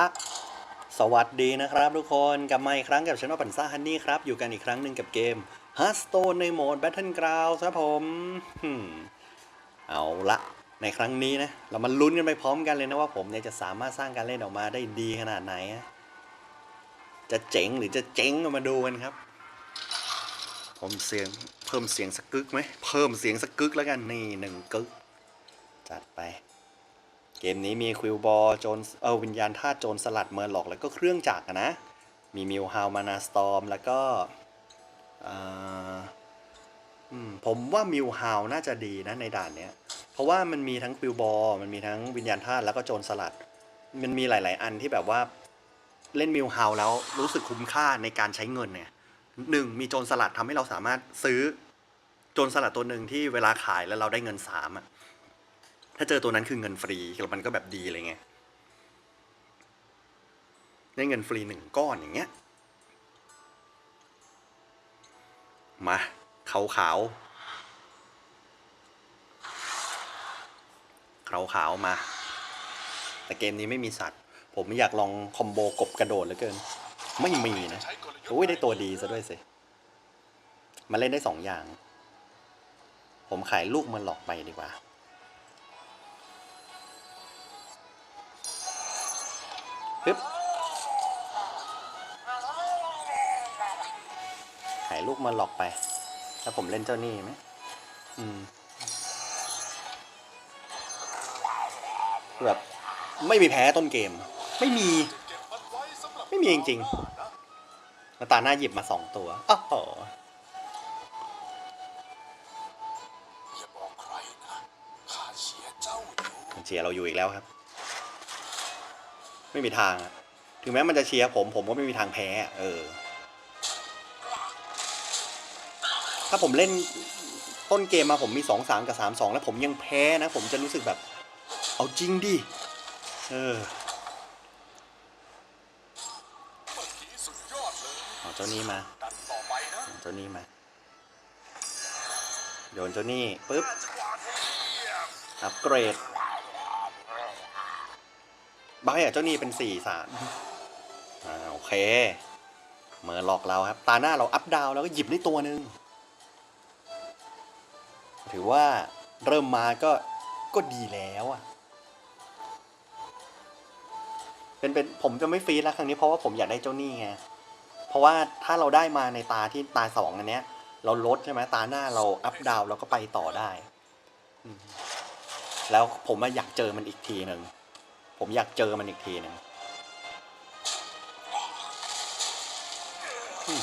รักสวัสดีนะครับทุกคนกลับมาอีกครั้งกับช anel ปันซ่าฮันนี่ครับ อยู่กันอีกครั้งหนึ่งกับเกม Hearthstone ในโหมด Battleground ครับผมเอาละในครั้งนี้นะ เรามาลุ้นกันไปพร้อมกันเลยนะว่าผมเนี่ยจะสามารถสร้างการเล่นออกมาได้ดีขนาดไหน จะเจ๋งหรือจะเจ๊งมาดูกันครับ ผมเสียงเพิ่มเสียงสักกึกไหมเพิ่มเสียงสักกึกแล้วกันนี่หนึ่งกึก จัดไป เกมนี้มีควิลบอลโจนเออวิญญาณธาตุโจรสลัดเมอร์หลอกแล้วก็เครื่องจักรนะ มีมิวฮาวมานาสตอมแล้วก็ผมว่ามิวฮาวน่าจะดีนะในด่านเนี้ย เพราะว่ามันมีทั้งควิลบอลมันมีทั้งวิญญาณธาตุแล้วก็โจรสลัด มันมีหลาย ๆ อันที่แบบว่าเล่นมิวฮาวแล้วรู้สึกคุ้มค่าในการใช้เงินเนี่ยหนึ่งมีโจรสลัดทำให้เราสามารถซื้อโจรสลัดตัวหนึ่งที่เวลาขายแล้วเราได้เงินสามอะ ถ้าเจอตัวนั้นคือเงินฟรีแล้วมันก็แบบดีเลยไงได้เงินฟรีหนึ่งก้อนอย่างเงี้ย มาขาวขาวขาวขาวมา แต่เกมนี้ไม่มีสัตว์ ผมอยากลองคอมโบกบกระโดดเหลือเกิน ไม่มีนะโอ้ยได้ตัวดีซะด้วยสิมาเล่นได้สองอย่าง ผมขายลูกมันหลอกไปดีกว่า ปึ๊บหายลูกมาหลอกไปถ้าผมเล่นเจ้านี่ไหมอืมแบบไม่มีแพ้ต้นเกม ไม่มี ไม่มีจริงๆแล้วตาหน้าหยิบมาสองตัวอ้าวโหอย่าบอกใครนะข้าเชียร์เจ้าอยู่มันเชียร์เราอยู่อีกแล้วครับ ไม่มีทางอะถึงแม้มันจะเชียร์ผมผมก็ไม่มีทางแพ้เออ ถ้าผมเล่นต้นเกมมาผมมีสองสามกับสามสองแล้วผมยังแพ้นะ ผมจะรู้สึกแบบ เอาจริงดิเออเอกี้สุดยอดเลยเอาเจ้านี้มาเจ้านี้มา โยนเจ้านี้ปุ๊บจังหวะที่เยี่ยมอัปเกรด บายอะเจ้านี่เป็นสี่สามอ่าโอเค เมื่อหลอกเราครับ ตาหน้าเราอัพดาวแล้วก็หยิบได้ตัวหนึ่งถือว่าเริ่มมาก็ก็ดีแล้วอะเป็นเป็นผมจะไม่ฟรีดแล้วครั้งนี้เพราะว่าผมอยากได้เจ้านี่ไง เพราะว่าถ้าเราได้มาในตาที่ตาสองอันเนี้ย เราลดใช่ไหมตาหน้าเราอัพดาวเราก็ไปต่อได้อืมแล้วผมอะอยากเจอมันอีกทีหนึ่ง ผมอยากเจอมันอีกทีหนึ่งอืม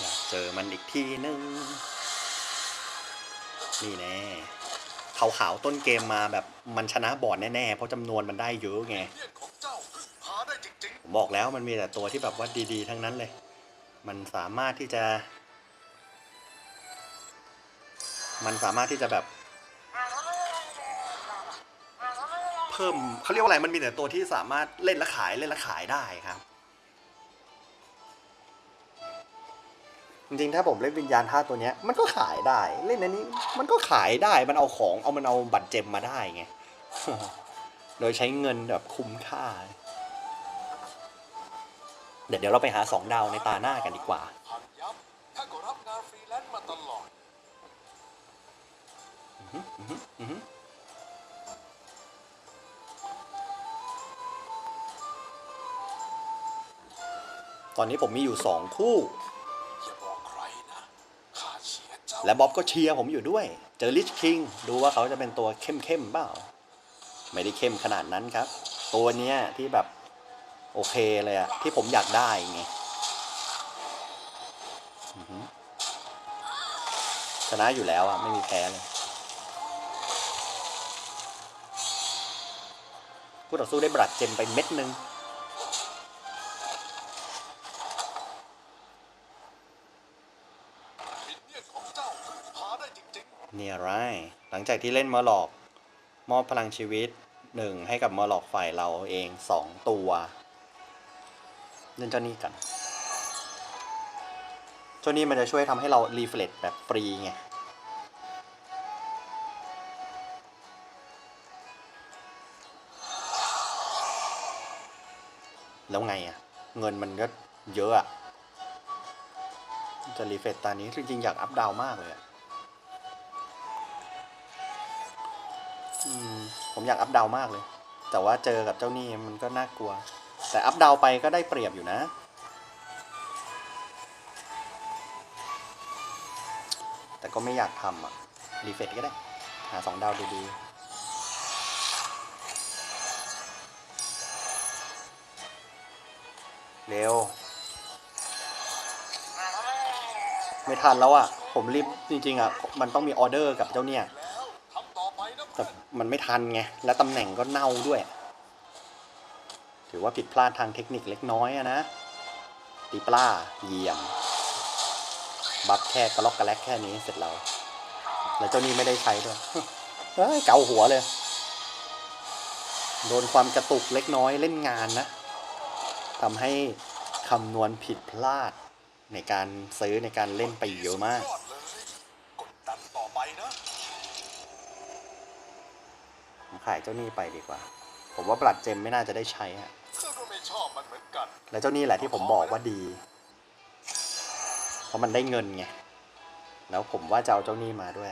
อยากเจอมันอีกทีหนึ่งนี่แน่ขาวๆต้นเกมมาแบบมันชนะบอร์ดแน่ๆ เพราะจำนวนมันได้เยอะไงเลี่ยนของเจ้าพึ่งพาได้จริงผมบอกแล้วมันมีแต่ตัวที่แบบว่าดีๆ ทั้งนั้นเลย มันสามารถที่จะ มันสามารถที่จะแบบ พิ่มเขาเรียกว่าอะไรมันมีแต่ตัวที่สามารถเล่นและขายเล่นและขายได้ครับ จริงๆถ้าผมเล่นวิญญาณธาตัวเนี้ยมันก็ขายได้เล่นอันนี้ มันก็ขายได้มันเอาของเอามันเอาบัตรเจมมาได้ไงโดยใช้เงินแบบคุ้มค่า เดี๋ยวเดี๋ยวเราไปหาสองดาวในตาหน้ากันดีกว่าๆพันก็รับงานฟรีแลนซ์มาตลอด อือฮึ ตอนนี้ผมมีอยู่สองคู่อย่าบอกใครนะข้าเชียร์เจ้าและบ๊อบก็เชียร์ผมอยู่ด้วย เจอลิชคิงดูว่าเขาจะเป็นตัวเข้มๆเปล่า ไม่ได้เข้มขนาดนั้นครับ ตัวเนี้ยที่แบบโอเคเลยอะที่ผมอยากได้ไงอือฮึชนะอยู่แล้วอะไม่มีแพ้เลยคู่ต่อสู้ได้บรัดเจมไปเม็ดหนึ่ง เนี่ยไรหลังจากที่เล่นมอร์ลอก มอบพลังชีวิตหนึ่งให้กับมอร์ลอกฝ่ายเราเองสองตัว เล่นเจ้านี่กัน เจ้านี่มันจะช่วยทำให้เรารีเฟล็ชแบบฟรีไงแล้วไงอะเงินมันก็เยอะอะจะรีเฟรชตอนนี้จริงๆอยากอัพดาวมากเลยอะ ผมอยากอัพดาวมากเลย แต่ว่าเจอกับเจ้านี้มันก็น่ากลัว แต่อัพดาวไปก็ได้เปรียบอยู่นะ แต่ก็ไม่อยากทำอะรีเฟรชก็ได้ หาสองดาวดีๆเร็ว ไม่ทันแล้วอะผมรีบจริงๆอะมันต้องมีออเดอร์กับเจ้าเนี่ย แต่มันไม่ทันไง และตำแหน่งก็เน่าด้วย ถือว่าผิดพลาดทางเทคนิคเล็กน้อยอะนะ ตีปลาเยี่ยม บัฟแค่กระลอกกระแลกแค่นี้เสร็จแล้ว แล้วเจ้านี่ไม่ได้ใช้ด้วยเฮ้ยเกาหัวเลย โดนความกระตุกเล็กน้อยเล่นงานนะทำให้คำนวณผิดพลาดในการซื้อในการเล่นไปเยอะมากดดันต่อไปนะ ผมขายเจ้าหนี้ไปดีกว่า ผมว่าปลัดเจมไม่น่าจะได้ใช้อะเธอก็ไม่ชอบมันเหมือนกัน และเจ้าหนี้แหละที่ผมบอกว่าดี เพราะมันได้เงินไง แล้วผมว่าจะเอาเจ้าหนี้มาด้วย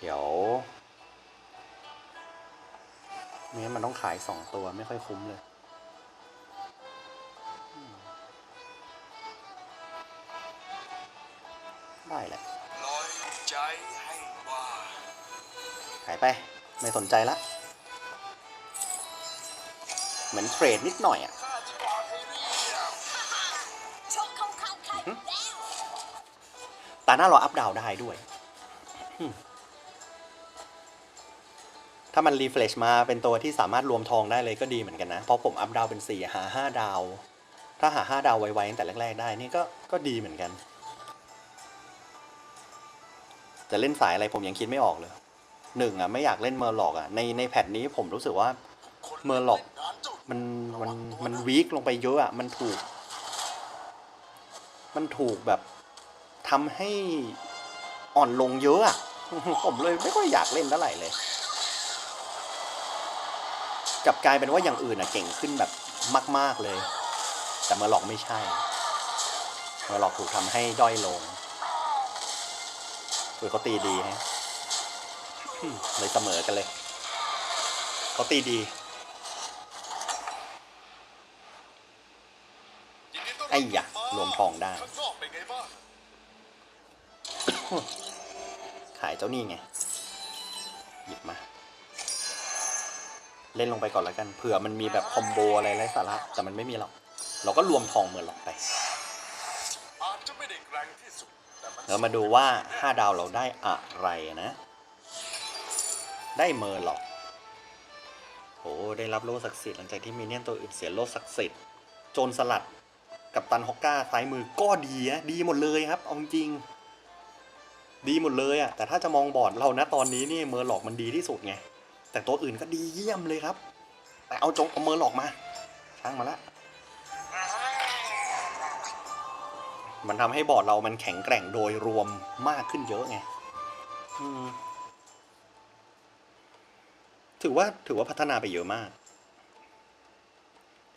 เดี๋ยวเนี่ยมันต้องขายสองตัวไม่ค่อยคุ้มเลยอืมได้แหละลอยใจให้ว่าขายไป ไม่สนใจละ เหมือนเทรดนิดหน่อยอะข้าจะบอกให้เรียบชกเข้าข้างใครแล้วตาหน้าเราอัพดาวน์ได้ด้วยอืมถ้ามันรีเฟรชมาเป็นตัวที่สามารถรวมทองได้เลยก็ดีเหมือนกันนะ เพราะผมอัพดาวน์เป็นสี่หาห้าดาว ถ้าหาห้าดาวไวๆตั้งแต่แรก ๆ ได้นี่ก็ก็ดีเหมือนกัน จะเล่นสายอะไรผมยังคิดไม่ออกเลย หนึ่งอะไม่อยากเล่นเมอร์หลอกอะในในแพทนี้ผมรู้สึกว่าเมอร์หลอกมันมันมันวีคลงไปเยอะอะมันถูก มันถูกแบบทำให้อ่อนลงเยอะอะผมเลยไม่ค่อยอยากเล่นเท่าไหร่เลยกลับกลายเป็นว่าอย่างอื่นอะเก่งขึ้นแบบมาก ๆเลย แต่เมอร์หลอกไม่ใช่เมอร์ล็อกถูกทำให้ด้อยลงคือเขาตีดีฮะ เลยเสมอกันเลย เขาตีดี ไอ้ยะมารวมทองได้ ขายเจ้านี่ไง หยิบมา เล่นลงไปก่อนแล้วกัน เผื่อมันมีแบบคอมโบอะไรไร้สาระ แต่มันไม่มีหรอก เราก็รวมทองเหมือนหรอกไปอาจจะไม่ได้แกร่งที่สุดแต่มันเรามาดูว่า 5 ดาวเราได้อะไรนะ ได้เมอร์หรอกโอ้ได้รับโล่ศักดิ์สิทธิ์หลังจากที่มีเนี่ยนตัวอื่นเสียโล่ศักดิ์สิทธิ์โจรสลัดกับตันฮอกก้าซ้ายมือก็ดีนะดีหมดเลยครับเอาจริง ดีหมดเลยอะแต่ถ้าจะมองบอร์ดเรานะตอนนี้นี่เมอร์หลอกมันดีที่สุดไง แต่ตัวอื่นก็ดีเยี่ยมเลยครับ แต่เอาจงเอาเมอร์หลอกมาช่างมาละมันทำให้บอร์ดเรามันแข็งแกร่งโดยรวมมากขึ้นเยอะไงอืม ถือว่าถือว่าพัฒนาไปเยอะมาก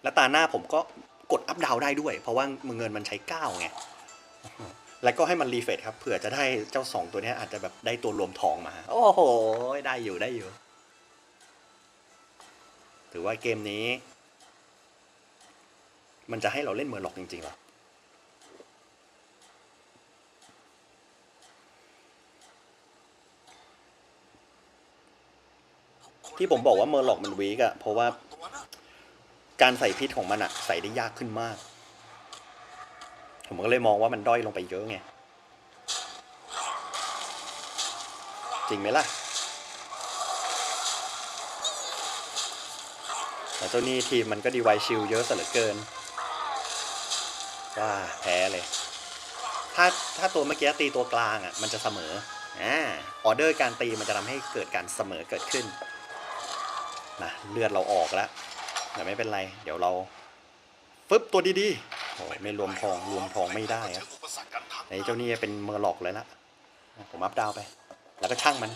และตาหน้าผมก็กดอัพดาวได้ด้วย เพราะว่าเงินมันใช้เก้าไง แล้วก็ให้มันรีเฟรชครับเผื่อจะได้เจ้าสองตัวนี้อาจจะแบบได้ตัวรวมทองมา โอ้โห ได้อยู่ได้อยู่ ถือว่าเกมนี้ มันจะให้เราเล่นเมอร์ล็อกจริงๆหรอ ที่ผมบอกว่าเมอร์ล็อกมันวีกอะเพราะว่าการใส่พิษของมันอะใส่ได้ยากขึ้นมาก ผมก็เลยมองว่ามันด้อยลงไปเยอะไง จริงไหมล่ะแต่เจ้านี่ทีมมันก็ดีไวชิลเยอะซะเหลือเกิน ว่าแพ้เลย ถ้าถ้าตัวเมื่อกี้ตีตัวกลางอะมันจะเสมออ่าออเดอร์การตีมันจะทำให้เกิดการเสมอเกิดขึ้น นะเลือดเราออกแล้วแต่ไม่เป็นไร เดี๋ยวเราฟึบตัวดีๆโอ้ยไม่รวมทองรวมทองไม่ได้ครับไอ้เจ้านี่เป็นเมอร์ล็อกเลยละผมอัพดาวไป แล้วก็ช่างมัน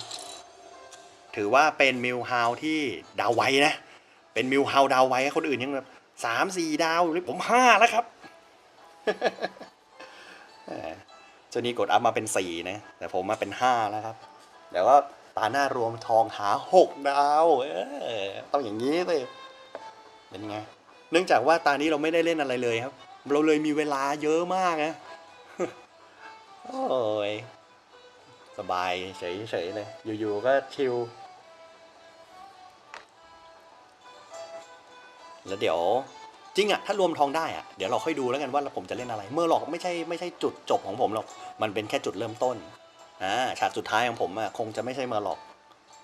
ถือว่าเป็นมิลฮาวที่ดาวไวนะ เป็นมิลฮาวดาวไวคนอื่นยังแบบสามสี่ดาวนี่ผมห้าแล้วครับเจ้านี้กดอัพมาเป็นสี่นะ แต่ผมมาเป็นห้าแล้วครับ เดี๋ยวก็ ตาหน้ารวมทองหาหกดาว เออต้องอย่างนี้เลยเป็นไง เนื่องจากว่าตานี้เราไม่ได้เล่นอะไรเลยครับ เราเลยมีเวลาเยอะมากนะโอ้ยสบายเฉยๆเลย อยู่ๆก็ชิลแล้วเดี๋ยวจริงอะถ้ารวมทองได้อะเดี๋ยวเราค่อยดูแล้วกันว่าผมจะเล่นอะไร เมื่อหรอกไม่ใช่ไม่ใช่จุดจบของผมหรอก มันเป็นแค่จุดเริ่มต้น อ่าฉากสุดท้ายของผมอะคงจะไม่ใช่เมอร์หรอก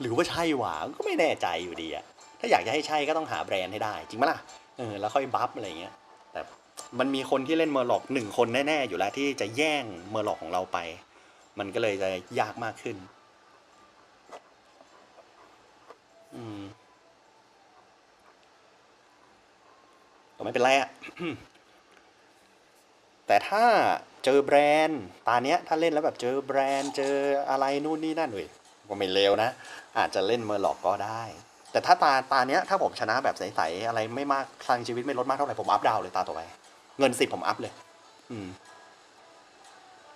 หรือว่าใช่หว่าก็ไม่แน่ใจอยู่ดีอะถ้าอยากจะให้ใช่ก็ต้องหาแบรนด์ให้ได้ จริงไหมล่ะเออแล้วค่อยบัฟอะไรเงี้ยแต่มันมีคนที่เล่นเมอร์หลอกหนึ่งคนแน่ๆอยู่แล้วที่จะแย่งเมอร์หลอกของเราไป มันก็เลยจะยากมากขึ้น อืมก็ไม่เป็นไรอะแต่ถ้า เจอแบรนด์ ตาเนี้ยถ้าเล่นแล้วแบบเจอแบรนด์ เจออะไรนู่นนี่นั่นเว้ยก็ไม่เลวนะ อาจจะเล่นเมอร์หลอกก็ได้ แต่ถ้าตาตาเนี้ยถ้าผมชนะแบบใสๆอะไรไม่มากพลังชีวิตไม่ลดมากเท่าไหร่ผมอัพดาวเลยตาต่อไป เงินสิบผมอัพเลย อืม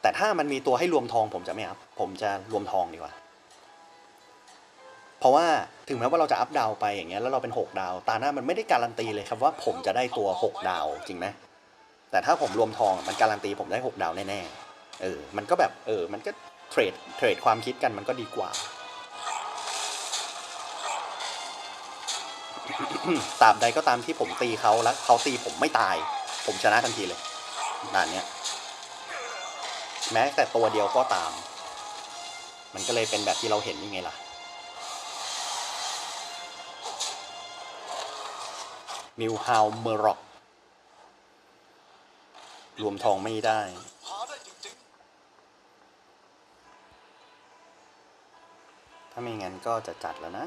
แต่ถ้ามันมีตัวให้รวมทองผมจะไม่อัพผมจะรวมทองดีกว่า เพราะว่าถึงแม้ว่าเราจะอัพดาวไปอย่างเงี้ยแล้วเราเป็นหกดาว ตาหน้ามันไม่ได้การันตีเลยครับว่าผมจะได้ตัวหกดาวจริงไหม แต่ถ้าผมรวมทองมันการันตีผมได้หกดาวแน่ๆ เออ มันก็แบบเออ มันก็เทรดเทรดความคิดกันมันก็ดีกว่าตามใดก็ตามที่ผมตีเขาแล้วเขาตีผมไม่ตาย ผมชนะทันทีเลยด่านเนี้ย แม้แต่ตัวเดียวก็ตาม มันก็เลยเป็นแบบที่เราเห็นยังไงล่ะ มิวฮาวเมอร์ร็อก รวมทองไม่ได้ ถ้าไม่งั้นก็จะจัดแล้วนะ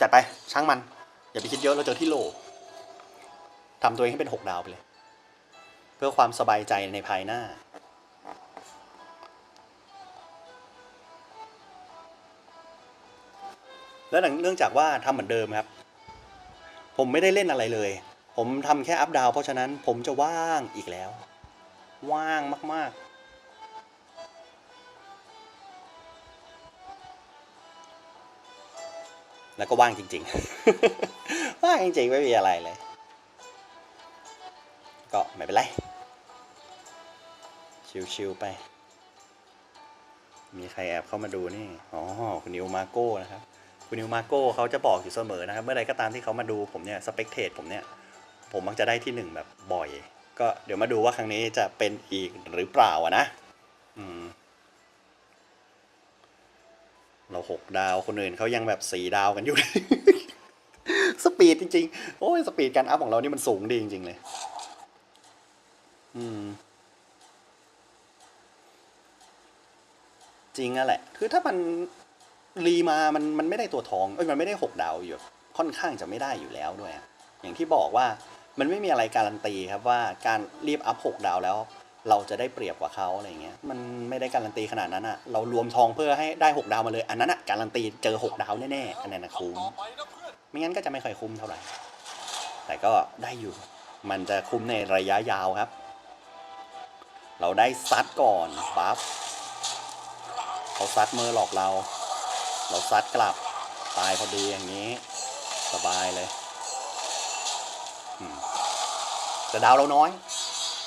จัดไปช่างมัน อย่าไปคิดเยอะเราเจอที่โลทำตัวเองให้เป็นหกดาวไปเลย เพื่อความสบายใจในภายหน้าแล้วเนื่องจากว่าทำเหมือนเดิมครับ ผมไม่ได้เล่นอะไรเลย ผมทำแค่อัพดาวเพราะฉะนั้นผมจะว่างอีกแล้ว ว่างมาก ๆ แล้วก็ว่างจริง ๆ ว่างจริงๆ ไม่มีอะไรเลย ก็ไม่เป็นไร ชิวๆไป มีใครแอบเข้ามาดูนี่ อ๋อ คุณนิวมาโก้นะครับ คุณนิวมาโก้เขาจะบอกอยู่เสมอนะครับ เมื่อใดก็ตามที่เขามาดูผมเนี่ยสเปกเทตผมเนี่ย ผมมักจะได้ที่หนึ่งแบบบ่อย ก็เดี๋ยวมาดูว่าครั้งนี้จะเป็นอีกหรือเปล่าอะนะอืมเราหกดาวคนอื่นเขายังแบบสี่ดาวกันอยู่ สปีดจริงๆ โอ้ยสปีดการอัพของเรานี่มันสูงดีจริงๆเลย อืม จริงอะแหละ คือถ้ามัน รีมามันมันไม่ได้ตัวทองเอ้ยมันไม่ได้หกดาวอยู่ ค่อนข้างจะไม่ได้อยู่แล้วด้วย อย่างที่บอกว่ามันไม่มีอะไรการันตีครับว่าการรีบอัพหกดาวแล้ว เราจะได้เปรียบกว่าเขาอะไรเงี้ยมันไม่ได้การันตีขนาดนั้นอะเรารวมทองเพื่อให้ได้หกดาวมาเลย อันนั้นอะการันตีเจอหกดาวแน่ๆอันนั้นนะคุ้มไม่งั้นก็จะไม่ค่อยคุ้มเท่าไหร่ แต่ก็ได้อยู่ มันจะคุ้มในระยะยาวครับ เราได้ซัดก่อนปั๊บเขาซัดเมือหลอกเรา เราซัดกลับตายพอดีอย่างนี้ สบายเลยแต่ดาวเราน้อย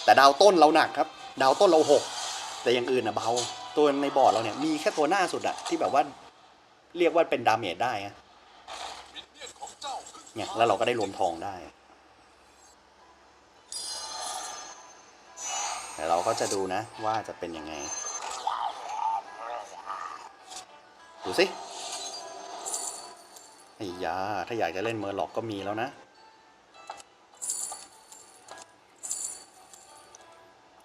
แต่ดาวต้นเราหนักครับ ดาวต้นเราหกแต่อย่างอื่นอะเบา ตัวในบอร์ดเราเนี่ยมีแค่ตัวหน้าสุดอะที่แบบว่า เรียกว่าเป็นดาเมจได้ะเนี่ยแล้วเราก็ได้รวมทองได้แต่เราก็จะดูนะว่าจะเป็นยังไง ดูสิ อ้ยา ถ้าอยากจะเล่นเมอร์ล็อกก็มีแล้วนะ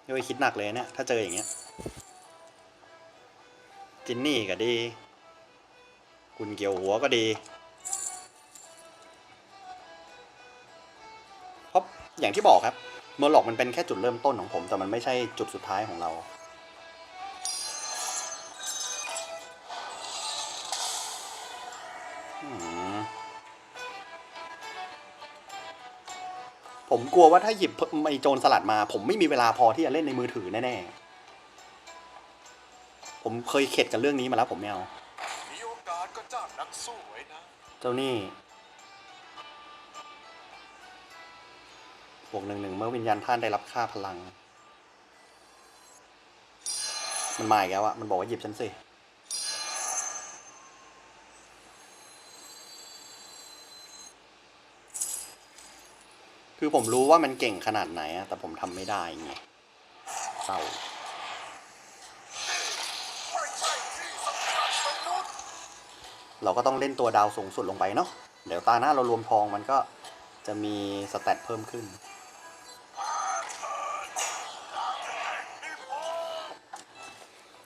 ไม่ไปคิดหนักเลยเนี่ย ถ้าเจออย่างเงี้ย จินนี่ก็ดี คุณเกี่ยวหัวก็ดีเพราะอย่างที่บอกครับ เมอร์ล็อกมันเป็นแค่จุดเริ่มต้นของผม แต่มันไม่ใช่จุดสุดท้ายของเรา ผมกลัวว่าถ้าหยิบไอโจรสลัดมา ผมไม่มีเวลาพอที่จะเล่นในมือถือแน่ๆ ผมเคยเข็ดกับเรื่องนี้มาแล้วผมไม่เอามีโอกาสก็จ้างนักสู้ไว้นะ เจ้านี่บวกหนึ่งหนึ่งเมื่อวิญญาณท่านได้รับค่าพลัง มันมาอีกแล้วอะมันบอกว่าหยิบฉันสิ คือผมรู้ว่ามันเก่งขนาดไหนอะแต่ผมทำไม่ได้ไงเศร้าเราก็ต้องเล่นตัวดาวสูงสุดลงไปเนาะเดี๋ยวตาหน้าเรารวมทองมันก็จะมีสแตทเพิ่มขึ้น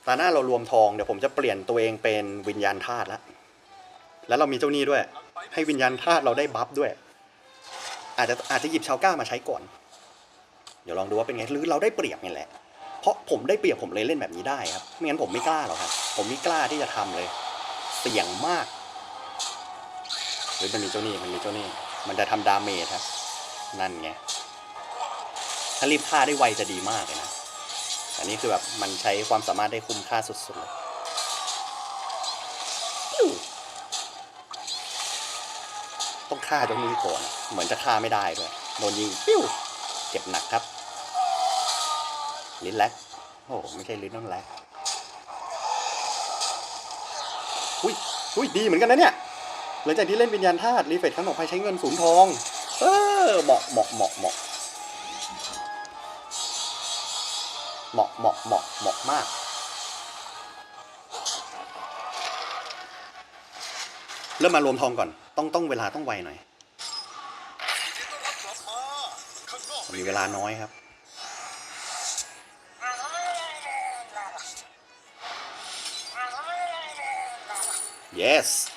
ตาหน้าเรารวมทองเดี๋ยวผมจะเปลี่ยนตัวเองเป็นวิญญาณธาตุแล้วแล้วเรามีเจ้าหนี้ด้วย ให้วิญญาณธาตุเราได้บัฟด้วย อาจจะอาจจะหยิบชาวก้ามาใช้ก่อน เดี๋ยวลองดูว่าเป็นไงหรือเราได้เปรียบนี่แหละ เพราะผมได้เปรียบผมเลยเล่นแบบนี้ได้ครับ ไม่งั้นผมไม่กล้าหรอกครับ ผมไม่กล้าที่จะทำเลย เสี่ยงมากเฮ้ยมันมีเจ้านี้มันมีเจ้านี้มันจะทำดาเมจครับนั่นไง ถ้ารีบฆ่าได้ไวจะดีมากเลยนะ อันนี้คือแบบมันใช้ความสามารถได้คุ้มค่าสุดๆ ฆ่าเจ้าหนี้ก่อน เหมือนจะฆ่าไม่ได้ด้วยโดนยิงปิ้วเจ็บหนักครับลิ้นแลกโอ้โหไม่ใช่ลิ้นน้องแลกอุ้ยอุ้ยดีเหมือนกันนะเนี่ยหลังจากที่เล่นวิญญาณธาตุรีเฟรชครั้งต่อไปใช้เงินศูนย์ทอง เออเหมาะเหมาะเหมาะเหมาะเหมาะเหมาะเหมาะเหมาะมาก ริ่มมารวมทองก่อน ต้องต้องเวลาต้องไวหน่อยมีเวลาน้อยครับ yes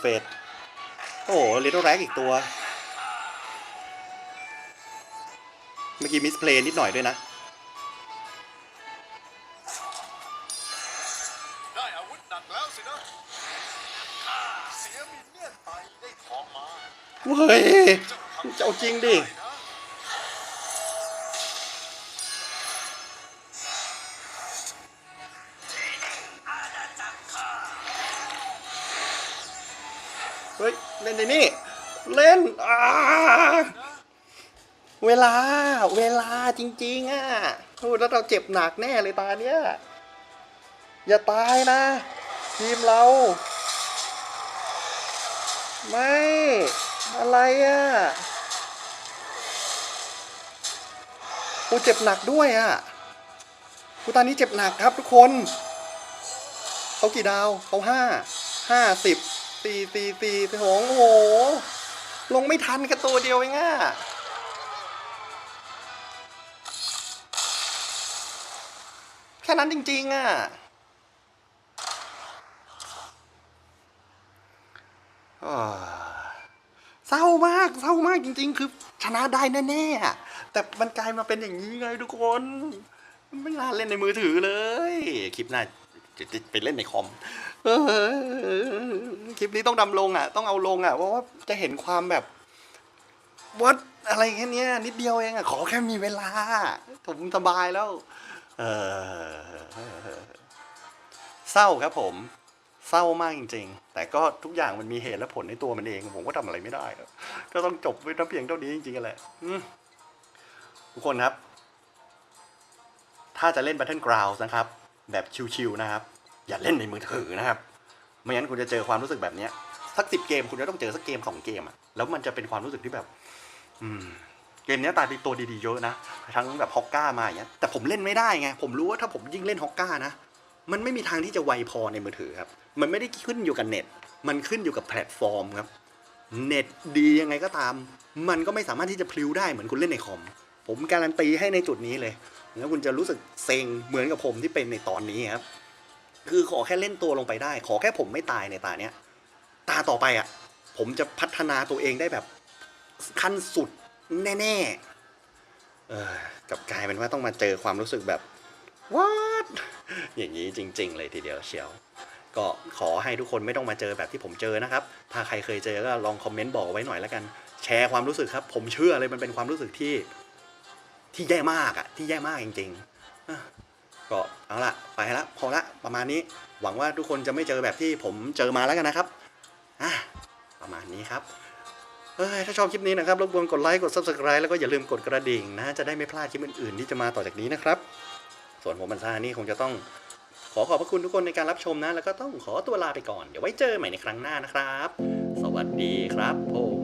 เฟรชโอ้โหลิตเติ้ลแร็กอีกตัว เมื่อกี้มิสเพลย์นิดหน่อยด้วยนะ ได้อาวุธหนักแล้วสินะข้าเสียมินเนี่ยนไปได้ทองมาเฮ้ยเจ้าทำจะเอาจริงดิ เล่นในนี่ เล่นอ่าเวลา เวลาจริง ๆอะโอ้แล้วเราเจ็บหนักแน่เลยตาเนี้ย อย่าตายนะ ทีมเรา ไม่ อะไรอะกูเจ็บหนักด้วยอะกูตอนนี้เจ็บหนักครับทุกคน เขากี่ดาวเขาห้า ห้าสิบ สี่สี่สี่โอ้โห ลงไม่ทันแค่ตัวเดียวเองอะแค่นั้นจริง ๆ อะอ่าเศร้ามาก เศร้ามากจริง ๆ คือชนะได้แน่ๆอะแต่มันกลายมาเป็นอย่างนี้ไงทุกคน ไม่น่าเล่นในมือถือเลย คลิปหน้าจะไปเล่นในคอม คลิปนี้ต้องดำลงอะ ต้องเอาลงอะเพราะว่าจะเห็นความแบบวัดอะไรแค่นี้นิดเดียวเองอะขอแค่มีเวลา ผมสบายแล้ว เออเศร้าครับผม เศร้ามากจริง ๆ แต่ก็ทุกอย่างมันมีเหตุและผลในตัวมันเอง ผมก็ทำอะไรไม่ได้ ก็ต้องจบไว้น้ำเพียงเท่านี้จริงๆกันแหละทุกคนครับ ถ้าจะเล่น Battlegrounds นะครับ แบบชิวๆนะครับ อย่าเล่นในมือถือนะครับ ไม่งั้นคุณจะเจอความรู้สึกแบบเนี้ยสักสิบเกมคุณจะต้องเจอสักเกมสองเกมอะแล้วมันจะเป็นความรู้สึกที่แบบ อืม เกมเนี้ยตายไปตัวดีๆเยอะนะทั้งแบบฮอกก้ามาอย่างเงี้ยแต่ผมเล่นไม่ได้ไง ผมรู้ว่าถ้าผมยิ่งเล่นฮอกก้านะมันไม่มีทางที่จะไวพอในมือถือครับ มันไม่ได้ขึ้นอยู่กับเน็ต มันขึ้นอยู่กับแพลตฟอร์มครับ เน็ตดียังไงก็ตาม มันก็ไม่สามารถที่จะพลิ้วได้เหมือนคุณเล่นในคอม ผมการันตีให้ในจุดนี้เลย แล้วคุณจะรู้สึกเซ็งเหมือนกับผมที่เป็นในตอนนี้ครับ คือขอแค่เล่นตัวลงไปได้ ขอแค่ผมไม่ตายในตาเนี้ยตาต่อไปอะ ผมจะพัฒนาตัวเองได้แบบขั้นสุดแน่ๆเออกับกลายเป็นว่าต้องมาเจอความรู้สึกแบบ what อย่างนี้จริง ๆ เลยทีเดียวเชียวก็ขอให้ทุกคนไม่ต้องมาเจอแบบที่ผมเจอนะครับ ถ้าใครเคยเจอก็ลองคอมเมนต์บอกไว้หน่อยแล้วกัน แชร์ความรู้สึกครับ ผมเชื่อเลยมันเป็นความรู้สึกที่ ที่แย่มากอะที่แย่มากจริง ๆ ก็เอาละไปละพอละประมาณนี้หวังว่าทุกคนจะไม่เจอแบบที่ผมเจอมาแล้วกันนะครับอะประมาณนี้ครับเอ้ยถ้าชอบคลิปนี้นะครับรบกวนกดไลค์กด subscribe แล้วก็อย่าลืมกดกระดิ่งนะ จะได้ไม่พลาดคลิปอื่นๆ ที่จะมาต่อจากนี้นะครับ ส่วนผมบันซ่านี่คงจะต้องขอขอบพระคุณทุกคนในการรับชมนะ แล้วก็ต้องขอตัวลาไปก่อน เดี๋ยวไว้เจอใหม่ในครั้งหน้านะครับ สวัสดีครับผม